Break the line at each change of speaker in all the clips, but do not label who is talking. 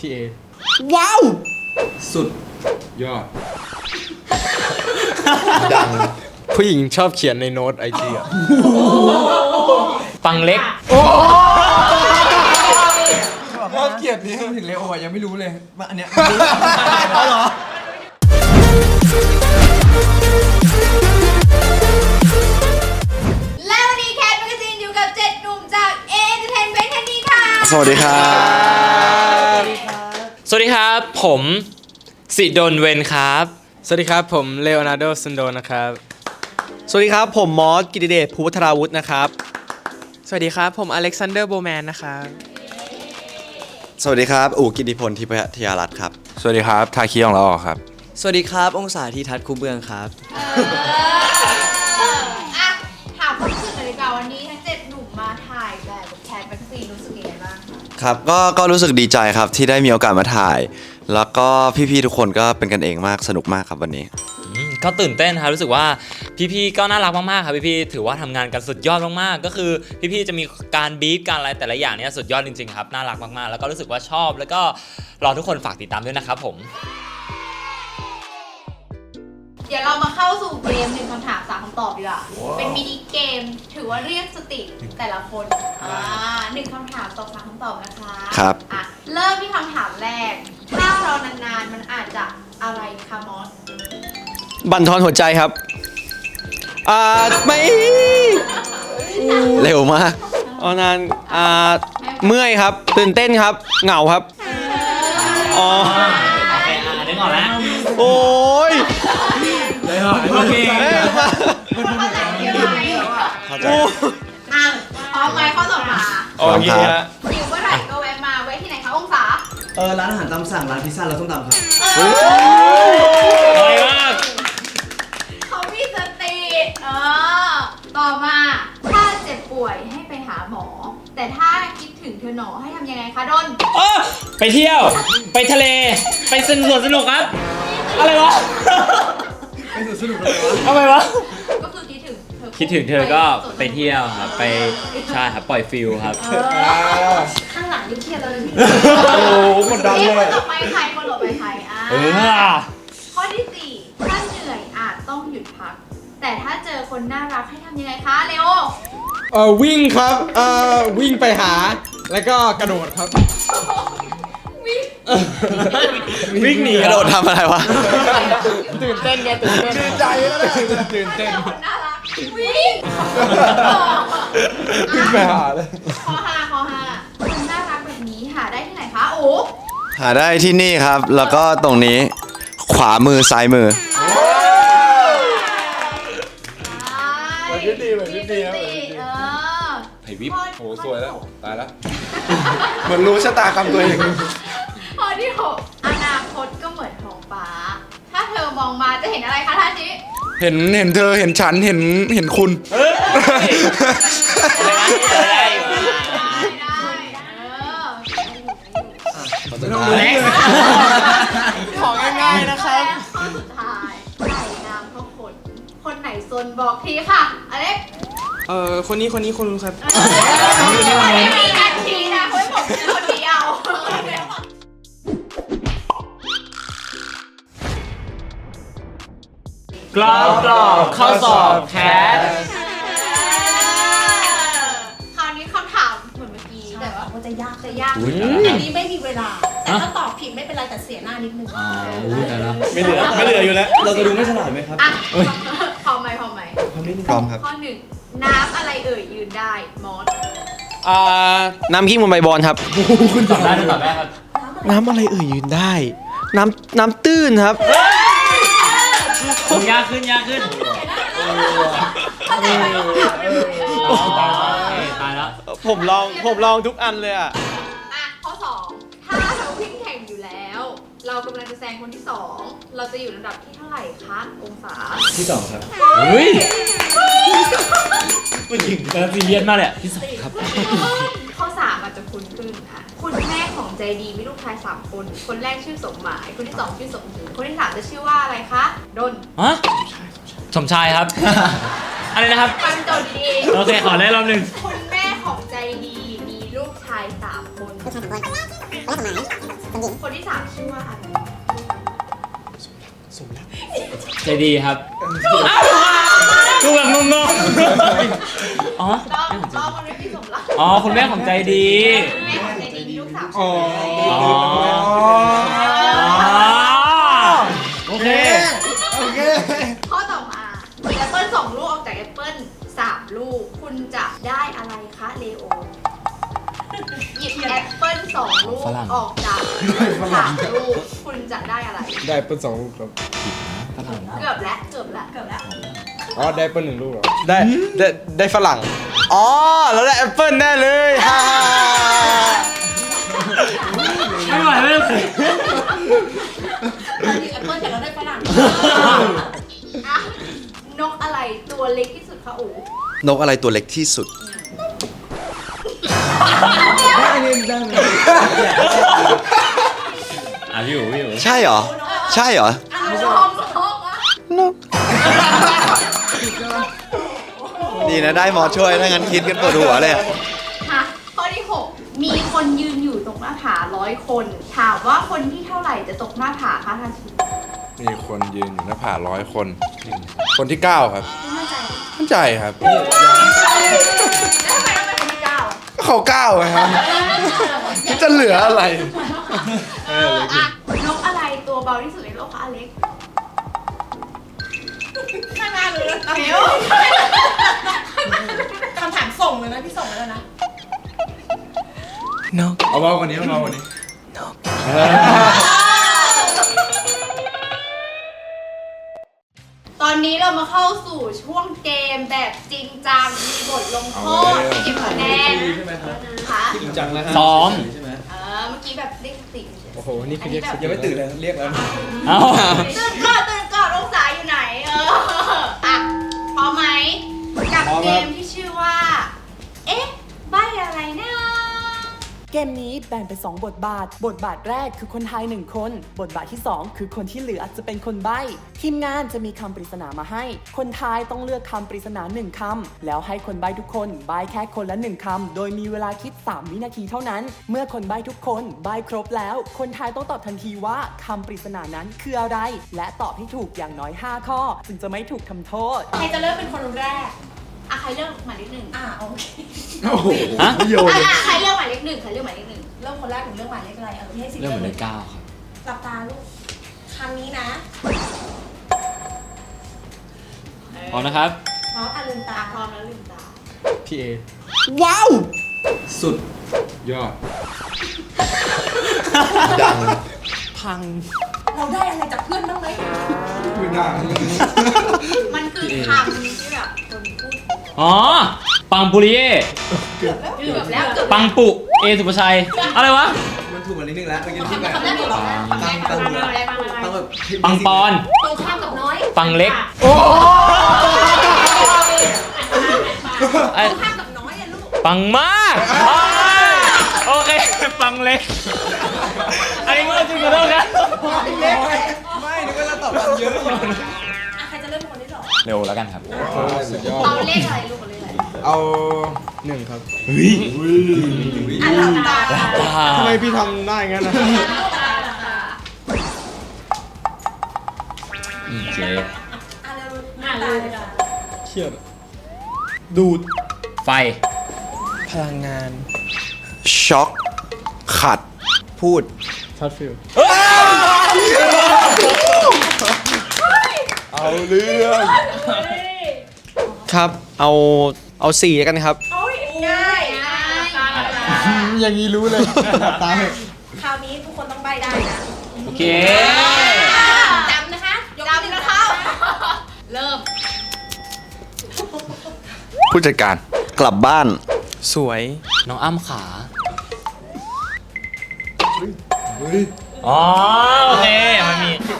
พี่เอ
ว้าว
สุดยอด
ดัง
ผู้หญิงชอบเขียนในโน้ตไอจีอะ
ปังเล็ก
น่าเกลียดนี้ถึงเลโออะยังไม่รู้เลยว่าอันเนี้ย
เอาเหรอ
และวันนี้แคทแมกกาซีนอยู่กับเจ็ดหนุ่มจากเอเ r เ a นเมนต์ทันทีค่ะ
สวัสดีครับ
สวัสดีครับ ผมสิดนเวนครับ
สวัสดีครับ ผมเลโอนาร์โดซันโดนะครับ
สวัสดีครับ ผมมอสกิติเดชภูวัฒราวุฒินะครับ
สวัสดีครับ ผมอเล็กซานเดอร์โบแมนนะครับ
สวัสดีครับ อูกิติพลทิพยรัตน์ครับ
สวัสดีครับ ทาคีของเราออกครับ
สวัสดีครับ องศาทีทัศน์คูเบืองครับ
ครับก็ก็รู้สึก
ดีใจครับที่ได้มีโอกาสมาถ่าย แล้วก็พี่ๆทุกคนก็เป็นกันเองมากสนุกมากครับวันนี้
อืมก็ตื่นเต้นครับรู้สึกว่าพี่ๆก็น่ารักมากๆครับพี่ๆถือว่าทำงานกันสุดยอดมากๆ ก็คือพี่ๆจะมีการบีฟการอะไรแต่ละอย่างเนี้ยสุดยอดจริงๆครับน่ารักมากๆ แล้วก็รู้สึกว่าชอบ แล้วก็รอทุกคนฝากติดตามด้วยนะครับผม
เดี๋ยวเรามาเข้าสู่เกมหนึ่งคำถามสามคำตอบดีกว่าเป็นมินิเกมถือว่าเรียกสติแต่ละคนอ่าหนึ่งคำถามตอบสามคำตอบนะคะ
ครับ
อะเริ่มที่คำถามแรก ถ้ารอนานๆมันอาจจะอะไรคะมอส
บั่นทอนหัวใจครับอ่าไม่
เร็วมาก
ออนานอ่าเมื่อยครับ ตื่นเต้นครับ เหงาครับ อ๋อ
โอเคอ่านึกออกแล้ว
โอ้
โอเค
เอ้ยมา
คุณเข้าใจเกมไหม
เข้าใจ
อ้
อะพร้อมไหมข้อต่อมา
โอเคฮะ
หิวเมื่อไหร่ก็แวะมาไว้ที่ไหนคะองศา
เออร้านอาหารตามสั่งร้านพิซซ่าเราต้องตามครับ
อะไรมาก
เขามีสติเออต่อมาถ้าเจ็บป่วยให้ไปหาหมอ แต่ถ้าคิดถึงเธอหนอให้ทำยังไงคะดน
เออไปเที่ยว ไปทะเล ไปสนุกสนุกครับ อะไรวะ
สวนสนุกเลยวะ
ทำไมวะ
ก็คือคิดถึงเธอ
คิดถึงเธอก็ไปเที่ยวครับ ไปใช่ครับปล่อยฟิลครับ
เออข้างหลังนี่เครียดเลย
โอ้โหกดดัน
เอ๊ะ
เล
คน
ย
ต่อไปใครคนต่อไปใครอะ
เออ
ข้อที่สี่ถ้าเหนื่อยอาจต้องหยุดพัก แต่ถ้าเจอคนน่ารักให้ทำยังไงคะเลโอ
เออวิ่งครับเออวิ่งไปหา แล้วก็กระโดดครับ
วิ่งหนี
กระโดดทำอะไรวะ
ตื่นเต้นไงตื่นเต้นดีใจแล้วตื่นเต้น
คนน่ารักวิ่ง
วิ่งไปหาเลย
ข้อห้าข้อห้าคนน่ารักแบบนี้หาได้ที่ไหนคะโอ้
หาได้ที่นี่ครับ แล้วก็ตรงนี้ ขวามือซ้ายมือ
เหมือนดีเหมือนดีนะเออ
ไผ่วิบ
ข้
โอ้โหสวยแล้ว ตายแล้ว
เหมือนรู้ชะตากรรมตัวเอง
ข้อที่หกอนาคตก็เหมือนท้องฟ้า ถ้าเธอมองมาจะเห็นอะไรคะท่าจิ
เห็นเห็นเธอเห็นฉันเห็นเห็นคุณ
ได้ได้เออ
ของง่ายๆนะครับ
ข้อสุดท้ายใส่น้ำเข้าคนคนไหนซนบอกทีค่ะอเล็ก
เออคนนี้คนนี้คนรู้ครับ
ไม่มีนาทีนะเฮ้ยผมเป็นคน
กรอบกรอบข้อสอบแคส
คราวนี้คำถามเหมือนเมื่อกี้แต่ว่า
ว่าจะยาก
จะยาก
อันนี้ไม่มีเวลา แต่ถ้าตอบผิดไม่เป็นไรแต่เสียหน้านิดนึง
ไม่เหลือไม่เหลืออยู่แล้ว เราจะดูไม่ฉลาดไหมครับ
อะพร้อมไหมพร้อมไหม
พร้อมครับ
ข้อหนึ่งน้ำอะไรเอ่ยยืนได้มอส
อ่าน้ำกิ้งบนใบบอลครับ
ตอบได้ตอบได้ครับ
น้ำอะไรเอ่ยยืนได้ น้ำน้ำตื้นครับ
ยากขึ้นยากขึ้น
เข้าใจไหม
ตายแล้ว
ผมลองผมลองทุกอันเลยอะ
อะข้อสองถ้าเราวิ่งแข่งอยู่แล้ว เรากำลังจะแซงคนที่สองเราจะอยู่ลำดับที่เท่าไหร่คะองศา
ที่สองครับ
เฮ้ยผู้หญิงเออซีเรียสมากเลยอะที่สองครับ
ข้อสามอาจจะคุ้นขึ้นอะ คุณแม่ของ ใจดีมีลูกชายสามคน คนแรกชื่อสมหมาย คนที่สองชื่อสมหญิงคนที่สามจะชื่อว่าอะไรคะดน
ฮะสมชายครับ อะไรนะครับ
ฟังโจทย์ดี
โอเค ขอได้รอบหนึ่ง
ๆคุณแม่ของใจดีมีลูกชายสามคน
คนแรกสมหมายคนที่สอง
คนที่สามชื่อว่าอะไร
ใจดีครับดูแบบงงๆอ๋อ
ต้องต้องคนที่สมรัก
อ๋อ คุณแม่ของใจดี
แม่ของใจดีมีลูกสาว
อ๋อ
อ๋อ โอเค
โอเค
ข้อต่อมาหยิบแอปเปิ้ลสองลูกออกจากแอปเปิ้ลสามลูก คุณจะได้อะไรคะเลโอ หยิบแอปเปิ้ลสองลูก
ฝรั่ง
ออกจากสามลูก คุณจะได้อะไร
ได้เปิ้ลสองลูกครับ
เกือบแล้วเกือบแล้วเกือบแล้ว
อ๋อ ได้เปิ้ลหนึ่งลูกเหรอ ได้ ได้ได้ฝรั่ง อ๋อ แล้วได้แอปเปิ้ลแน่เลยฮ่า
ไม่ไหวไม่ไหว
เราหยิบแอปเปิ้ลแต่เราได้ฝรั่ง
อะนกอะไรตัวเล็กที่สุดคะอู๋
นกอะไรตัวเล็กที่สุด
อะพี่อู๋พี่อู๋
ใช่เหรอ ใช่เหรอ
อะนกนกอะ
ดีนะได้หมอช่วยถ้างั้นคิดกันปวดหัวเลยอะ
มีคนยืนอยู่ตรงหน้าผาร้อยคน ถามว่าคนที่เท่าไหร่จะตกหน้าผาคะทันที
มีคนยืนอยู่หน้าผาร้อยคน คนที่เก้าครับ
ไม่มั่นใจ
มั่นใจครับ
แล้วทำไมต้องเป็นคนที่เก้าอะ
เขาเก้าไงครับจะเหลืออะไร
เอออะนกอะไรตัวเบาที่สุดในโลกคะอเล็ก
ข้างหน้าเลยนะ
เดี๋ยว
คำถามส่งเลยนะพี่ส่งแล้วนะ
เอาเบากว่านี้เอาเบากว่านี้
ตอนนี้เรามาเข้าสู่ช่วงเกมแบบจริงจัง มีบทลงโทษเก็บคะแนนค่ะ
จริงจังแล้วฮะ
ซ้อม
เออเมื่อกี้แบบเรียกสติ
โอ้โห นี่คือเรียก
อันนี้แบบ
ยังไม่ตื่นเลยเรียกแล้ว
เอ้า
ตื่นก่อนตื่น
เกมนี้แบ่งเป็น 2 บทบาท บทบาทแรกคือคนไทย 1 คน บทบาทที่ 2 คือคนที่เหลือจะเป็นคนใบ้ ทีมงานจะมีคำปริศนามาให้ คนไทยต้องเลือกคำปริศนา 1คำ แล้วให้คนใบ้ทุกคนใบ้แค่คนละ 1คำ โดยมีเวลาคิด 3 วินาทีเท่านั้น เมื่อคนใบ้ทุกคนใบ้ครบแล้ว คนไทยต้องตอบทันทีว่าคำปริศนานั้นคืออะไร และตอบให้ถูกอย่างน้อย 5 ข้อ จึงจะไม่ถูกทำโทษ
ใครจะเริ่มเป็นคนแรก
อะใครเลือกหมายเลขหนึ่ง
อ่าโอเค
โอ้โห
ฮะ
โยน
อะอะใครเลือกหมายเลขหนึ่งใครเลือกหมายเลขหนึ่ง
เริ่มคนแรกถึงเรื่องหมายเลขอะไรเออพี่ให้สิบ
เรื่องเหมือนเลขเก้าครับ
หลับตาลูกคำนี้นะ
พร้อมนะครับ
เพราะอาลืมตา
ตาพร้อมแล้วลืมตา
พี่เอ
ว้าว สุด ยอด
ดัง
พัง
เราได้อะไรจากเพื่อนบ้างไหม
ไม่ได้
มันคือคำที่แบบคนพูด
อ๋อ ปังปุริเย่
เกือบแล้วเกือบแล้ว
ปังปุ เอสุภาชัย อะไรวะ
มันถูกกว่านิดนึงแล้วเมื่อกี้ที่
คำ
แบบ
คำแรกถูกแล้ว
ตั้งตั้ง
คำแรกคำแรก
ตั้งแบบ
ปังปอน
ตรงข้ามกับน้อย
ปังเล็กไอ้
ตรงข้ามกับน้อยอะลูก
ปังมากโอเค ปังเล็ก อันนี้ก็จริงกันแล้วนะ
ไม่นึกว่าจะตอบกันเยอะอยู่
เป็นคนที่สอง
เร็วแล้วกันครับ
สุดยอด
เอาเลขอะไรลูกเอาเลขอะไร
เอาหนึ่งครับ
อะหลับตา
ทำไมพี่ทำได้งั้นนะ
เจ๊
อะเร็วหน้าตาเลยค่ะ
เครียดอะดูด
ไฟ
พลังงาน
ช็อก ขัด พูด
ช็อตฟิล
เอาเรื่อง
ครับ เอาเอาสี่แล้วกันครับ
โอ้ยง่าย
ง่าย
อย่างนี้รู้เลยตาเหอะ
คราวนี้ทุกคนต้องใบได้นะ
โอเค
จำนะคะยก
จำนะครับเริ่ม
ผู้จัดการ
กลับบ้าน
สวย
น้องอ้ำขาอ๋อโอเค มันมี
ข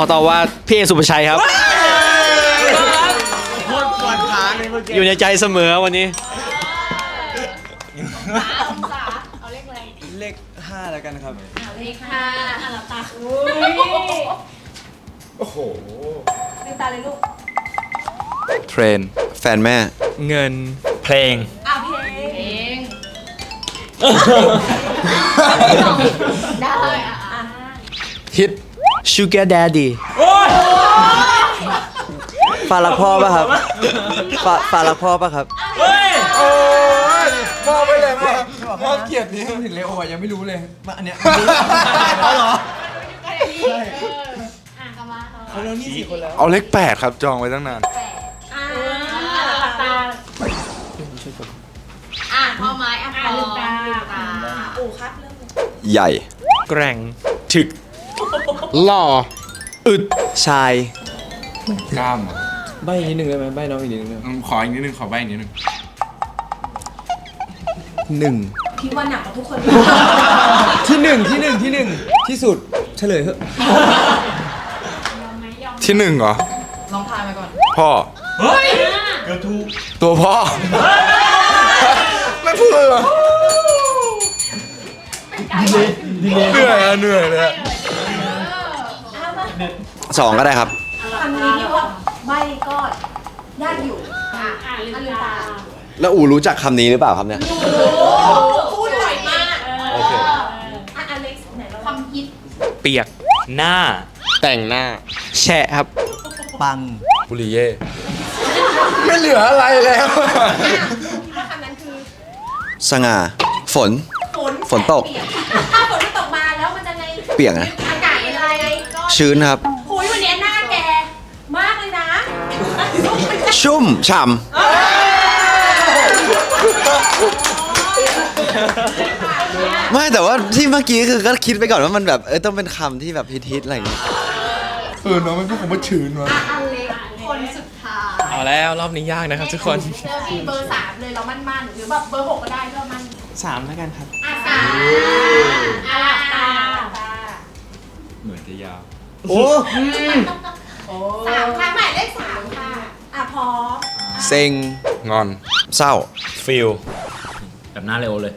อตอบว่าพี่เอสุภาชัยครับอยู่ในใจเสมอวันนี้
สาองศาเอาเลขอะไร
เลขห้าแล้วกันครับ
เอาเลขห้า
อะหลับตาอุ้ย
โอ้โห
ลืมตาเลยลูก
เทรน แฟนแม่
เงิน
เพลง
อะเพลง
เองได้อะอะ
ฮิต
Sugar Daddy
ฝาลักพ่อป่ะครับฝาฝาลักพ่อป่ะครับ
โอ้ยมองไปเลยมองมองเกียรตินี้
ถึงเลโอยังไม่รู้เลยว่าอันเนี้ย
เอาเหรอ
เอออะกลับมาต่อ
เขาแล้วนี่สี่คนแล้ว
เอาเลขแปดครับจองไว้ตั้งนาน
อ่าหลับตาอะพอไหมอะพอลืมตาลืมตา
อูครับเริ่มเลย
ใหญ่
แกร่ง
ถึก หล่อ
อึด
ชาย
กล้ามเหรอ
ใบอีกนิดนึงได้ไหมใบน้องอีกนิดนึง
อืมขออีกนิดนึงขอใบอีกนิดนึง
หนึ่ง
พี่ว่าหนักกว่าทุกคน
ที่หนึ่งที่หนึ่งที่หนึ่งที่สุดเฉลยเถอะ
ที่หนึ่งเหรอ
ลองทายมาก่อน
พ่อตัวพ่อ ไม่พูดเลยเหรอเหนื่อยอะเหนื่อยเลยอะ
สองก็ได้ครับ
คำนี้พี่ว่าใบก็ยากอยู่
อะอะลืมตา
แล้วอูรู้จักคำนี้หรือเปล่าครับเนี่ย
พูดบ่อยมาก
โอเค
อะอเล็กซ์ไหนเรา
คำฮิต
เปียก
หน้า
แต่งหน้า
แฉะครับ
ปัง
บุรีเย่ไม่เหลืออะไรแล้ว
คิดว่าคำนั้นคือ
สง่า ฝน
ฝน
ฝนตก
เปียถ้าฝนไม่ตกมาแล้วมันจะไง
เปียกนะ ชื้นครับ
คุยวันนี้หน้าแกมากเลยนะ
ชุ่มฉ่ำไม่แต่ว่าที่เมื่อกี้คือก็คิดไปก่อนว่ามันแบบเออต้องเป็นคำที่แบบฮิตๆอะไรอย่างเงี้ย
เออน้องไม่พูดผมว่าชื้นวะ
อะอเล็กคนสุดท้าย
เอาแล้วรอบนี้ยากนะครับทุกคน
เจอมีเบอร์สามเลยเรามั่นมั่นๆหรือแบบเบอร์หกก็ได้ก็มั่น
สามแล้วกันครับ
อะสามอะหลับตาห
โอ้
สามค่ะหมายเลขสามค่ะ อะพร้อม
เซ็ง
งอน
เศร้า
ฟิลแบบหน้าเร็วเลย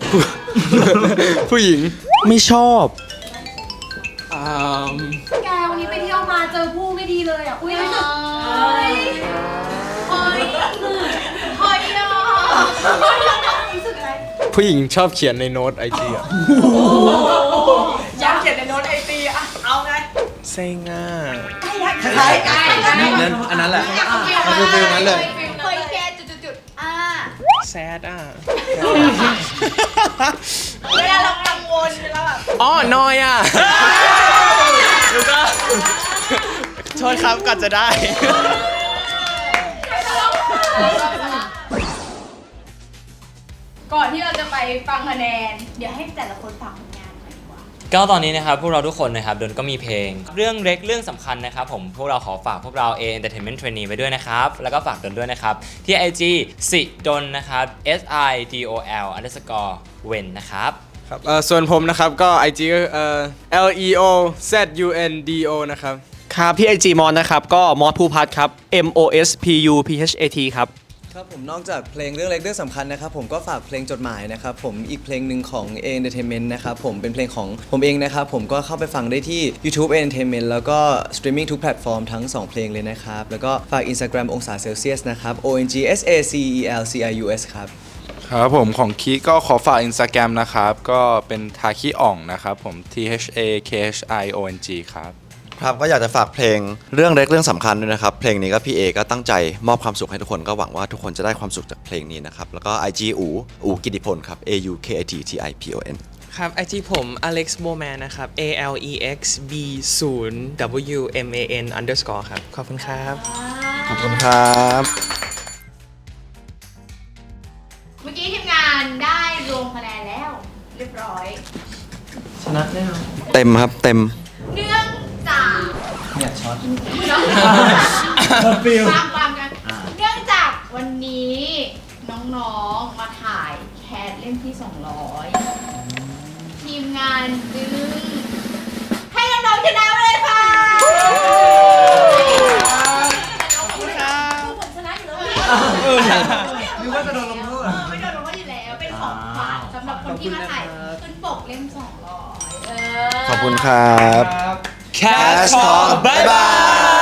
ผู้หญิง
ไม่ชอบ
อ่า
แกวันนี้ไปเที่ยวมาเจอผู้ไม่ดีเลยอะ อุ้ย
เฮ้
รู้
ย
สึก
เฮ้ยเฮ้ยเฮ้ยอะ
รู้สึกอะไร
ผู้หญิงชอบเขียนในโน้ตไอจีอะ
เซ็ง
อะ
คล้ายๆกัน
นั้นอันนั้นแหละ
มันคือฟิลนั้นเลยเฮ้ยแกจุดๆๆอ่า
แซดอะ
เวลาเรากังวลเวลาแบบ
อ๋อนอยอะโทษครับก่อนจะได้
ก่อนที่เราจะไปฟังคะแนน เดี๋ยวให้แต่ละคนฝากผลงานหน่อยดี กว่า
ก็ตอนนี้นะครับพวกเราทุกคนนะครับดนก็มีเพลง เรื่องเล็กเรื่องสำคัญนะครับผมพวกเราขอฝากพวกเรา A Entertainment Trainee ไปด้วยนะครับ แล้วก็ฝากดนด้วยนะครับ ที่ IG สิดนนะครับ S I D O L underscore เวนนะครับ
ครับเอ่อส่วนผมนะครับก็ IG ก็เอ่อ L E O Z U N D O นะครับ
ครับพี่ไอจีมอนนะครับ ก็มอสภูพัฒน์ครับ M O S P U P H A T ครับ
ครับผมนอกจากเพลงเรื่องเล็กเรื่องสำคัญนะครับผมก็ฝากเพลงจดหมายนะครับผมอีกเพลงหนึ่งของ A Entertainment นะครับผมเป็นเพลงของผมเองนะครับผมก็เข้าไปฟังได้ที่ YouTube A Entertainment แล้วก็สตรีมมิ่งทุกแพลตฟอร์มทั้ง 2 เพลงเลยนะครับแล้วก็ฝาก Instagram องศาเซลเซียสนะครับ O N G S A C E L C I U S ครับ
ครับผมของคีก็ขอฝากอินสตาแกรมนะครับ ก็เป็นทาคิอ่องนะครับผม T H A K H I O N G ครับ
ครับก็อยากจะฝากเพลงเรื่องเล็กเรื่องสำคัญด้วยนะครับ เพลงนี้ก็พี่เอก็ตั้งใจมอบความสุขให้ทุกคนก็หวังว่าทุกคนจะได้ความสุขจากเพลงนี้นะครับ แล้วก็ IG อูอูกิติพลครับ A U K I T T I P O N
ครับไอจีผม Alex Bowman นะครับ A L E X B 0 W M A N underscore ครับ ขอบคุณครับ
ขอบคุณครับ
เมื่อกี้ทีมงานได้รวมคะแนนแล้ว เรียบร้อย
ชนะแน่นอน
เต็มครับเต็ม
เนื่องจาก
เนี่ยช็อต
ฟิลฟังฟังกันเนื่องจากวันนี้น้องๆ มาถ่ายแคสเล่มที่ 200 ทีมงานดึงให้น้องๆชนะไปเลยค่ะ
ผมชนะอยู่แล้ว
หรือว่าจะโดนลงโทษ
เออไม่โดนลงโทษอยู่แล้ว เป็นของขวัญสำหรับคนที่มาถ่ายขึ้นปกเล่ม 200 เออ
ขอบคุณครับ Talk บ๊ายบาย